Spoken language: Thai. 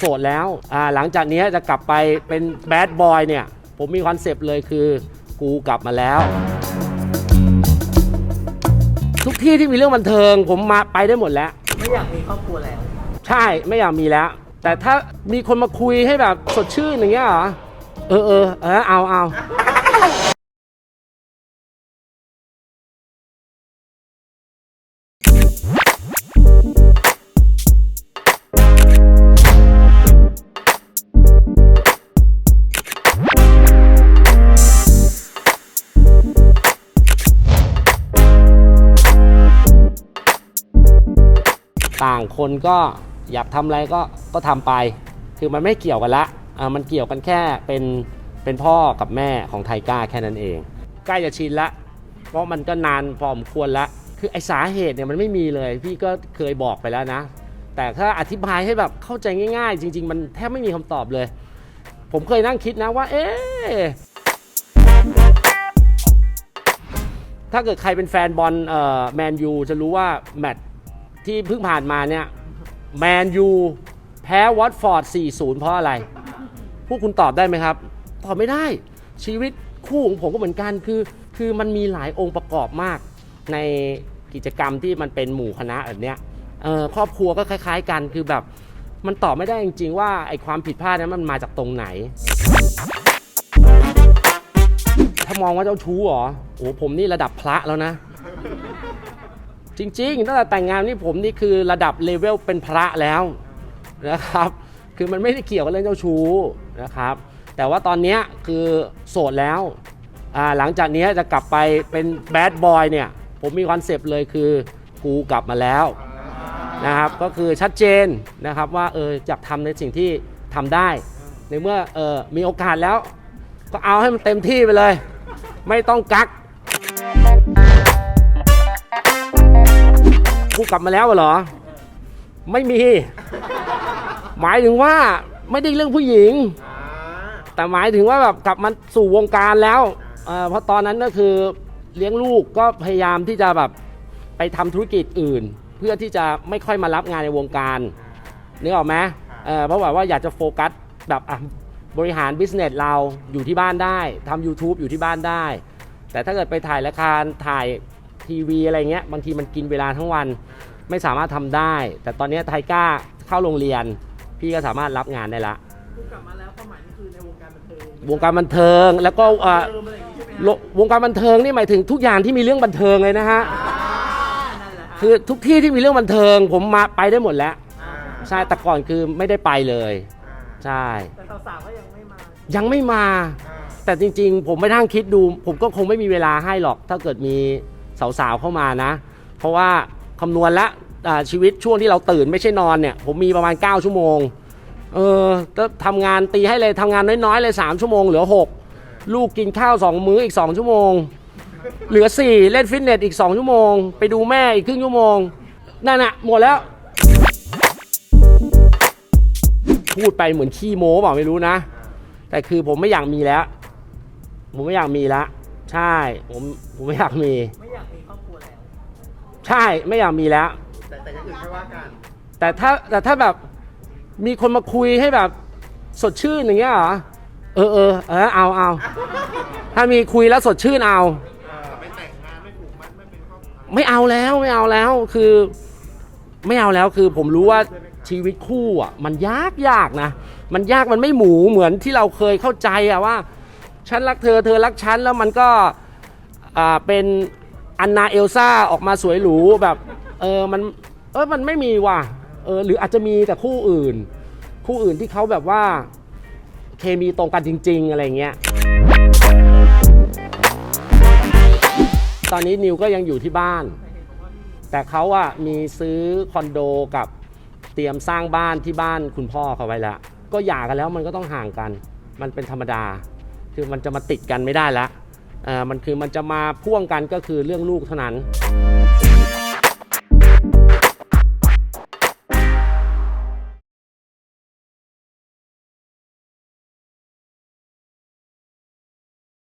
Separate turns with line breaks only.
โสดแล้วอ่าหลังจากนี้จะกลับไปเป็นแบดบอยเนี่ย ผมมีคอนเซปต์เลยคือ กูกลับมาแล้ว ทุกที่ที่มีเรื่องบันเทิง ผมมาไปได้หมดแล้ว
ไม่อยากมีครอบครัวแล้ว
ใช่ไม่อยากมีแล้ว แต่ถ้ามีคนมาคุยให้แบบสดชื่นอย่างเงี้ยเหรอเออเออเออเอาเอา ต่างคนก็อยากทำอะไรก็ก็ทำไป คือมันไม่เกี่ยวกันละอ่ามันเกี่ยวกันแค่เป็นเป็นพ่อกับแม่ของไทก้าแค่นั้นเอง ใกล้จะชินละ เพราะมันก็นานพอสมควรละ คือไอสาเหตุเนี่ยมันไม่มีเลย พี่ก็เคยบอกไปแล้วนะ แต่ถ้าอธิบายให้แบบเข้าใจง่ายๆ จริง ๆ มันแทบไม่มีคำตอบเลย ผมเคยนั่งคิดนะว่า เอ๊ะถ้าเกิดใครเป็นแฟนบอลเอ่อแมนยูจะรู้ว่าแมตช์ ที่เพิ่งผ่านมาเนี่ยแมนยูแพ้วอตฟอร์ด 4-0 เพราะอะไร พวกคุณตอบได้ไหมครับ ตอบไม่ได้ ชีวิตคู่ของผมก็เหมือนกันคือ คือมันมีหลายองค์ประกอบมาก ในกิจกรรมที่มันเป็นหมู่คณะแบบเนี้ยเออครอบครัวก็คล้าย ๆ กันคือแบบ มันตอบไม่ได้จริง ๆ ว่าไอ้ความผิดพลาดนั้นมันมาจากตรงไหน ถ้ามองว่าเจ้าชู้เหรอโอ้ผมนี่ระดับพระแล้วนะ จริงๆตั้งแต่แต่งงานนี่ผมนี่คือระดับเลเวลเป็นพระแล้วนะครับ คือมันไม่ได้เกี่ยวกับเรื่องเจ้าชู้นะครับ แต่ว่าตอนนี้คือโสดแล้วอ่าหลังจากนี้จะกลับไปเป็นแบดบอยเนี่ย ผมมีคอนเซปต์เลยคือกูกลับมาแล้วนะครับก็คือชัดเจนนะครับว่าเอออยากทำในสิ่งที่ทำได้ ในเมื่อเออมีโอกาสแล้ว ก็เอาให้มันเต็มที่ไปเลย ไม่ต้องกัก กูกลับมาแล้วเหรอ ไม่มี หมายถึงว่าไม่ได้เรื่องผู้หญิง แต่หมายถึงว่าแบบกลับมาสู่วงการแล้วเอ่อเพราะตอนนั้นก็คือเลี้ยงลูกก็พยายามที่จะแบบไปทำธุรกิจอื่น เพื่อที่จะไม่ค่อยมารับงานในวงการนึกออกไหมเอ่อเพราะว่าว่าอยากจะโฟกัสแบบอะบริหารบิสเนสเราอยู่ที่บ้านได้ทำ YouTube อยู่ที่บ้านได้ แต่ถ้าเกิดไปถ่ายรายการถ่าย ทีวีอะไรเงี้ยบางทีมันกินเวลาทั้งวัน ไม่สามารถทำได้ แต่ตอนนี้ไทก้าเข้าโรงเรียน พี่ก็สามารถรับงานได้ละ
กูกลับมาแล้วความหมายนี่คือในวงการบันเทิง
วงการบันเทิงแล้วก็เอ่อ
เติมอะไรอย่างงี้ใช่ไหมฮะ
โลวงการบันเทิงนี่หมายถึงทุกอย่างที่มีเรื่องบันเทิงเลยนะฮะ
นั่นแหละฮะ
คือทุกที่ที่มีเรื่องบันเทิง ผมมาไปได้หมดแล้ว
อ่า
ใช่แต่ก่อนคือไม่ได้ไปเลยใช่
แต่สาวๆก็ยังไม่มา
ยังไม่มา แต่จริงๆ ผมไปนั่งคิดดู ผมก็คงไม่มีเวลาให้หรอก ถ้าเกิดมี สาวๆเข้ามานะ เพราะว่าคำนวณละชีวิตช่วงที่เราตื่นไม่ใช่นอนเนี่ยผมมีประมาณ 9 ชั่วโมงเออก็ทำงานตีให้เลยทำงานน้อยๆเลย 3 ชั่วโมงเหลือ 6 ลูกกินข้าว 2 มื้ออีก 2 ชั่วโมง เหลือ 4 เล่นฟิตเนสอีก 2 ชั่วโมง ไปดูแม่อีกครึ่งชั่วโมงนั่นน่ะหมดแล้ว พูดไปเหมือนขี้โม้เปล่าไม่รู้นะ แต่คือผมไม่อยากมีแล้ว ผมไม่อยากมีแล้ว ใช่ผมผมไม่อยากมี ใช่ไม่อยากมีแล้ว
แต่แต่อยังอื่นไม่ว่ากัน
แต่ถ้าแต่ถ้าแบบมีคนมาคุยให้แบบสดชื่นอย่างเงี้ยเหรอเออเออเออเอาเอาถ้ามีคุยแล้วสดชื่นเอา
ไม่แต่งงานไม่ผูกมัดไม่เป็นครอบครัว
ไม่เอาแล้วไม่เอาแล้วคือ ไม่เอาแล้วคือผมรู้ว่าชีวิตคู่อะ มันยากยากนะ มันยากมันไม่หมูเหมือนที่เราเคยเข้าใจอะว่า ฉันรักเธอเธอรักฉันแล้วมันก็อ่าเป็น อันนาเอลซ่าออกมาสวยหรูแบบเออมันเออมันไม่มีว่ะเออหรืออาจจะมีแต่คู่อื่น คู่อื่นที่เขาแบบว่าเคมีตรงกันจริง ๆ อะไรเงี้ย ตอนนี้นิวก็ยังอยู่ที่บ้าน แต่เขาอะมีซื้อคอนโดกับเตรียมสร้างบ้านที่บ้านคุณพ่อเขาไว้แล้ว ก็หย่ากันแล้วมันก็ต้องห่างกัน มันเป็นธรรมดา คือมันจะมาติดกันไม่ได้ละเออ มันคือมันจะมาพ่วงกันก็คือเรื่องลูกเท่านั้น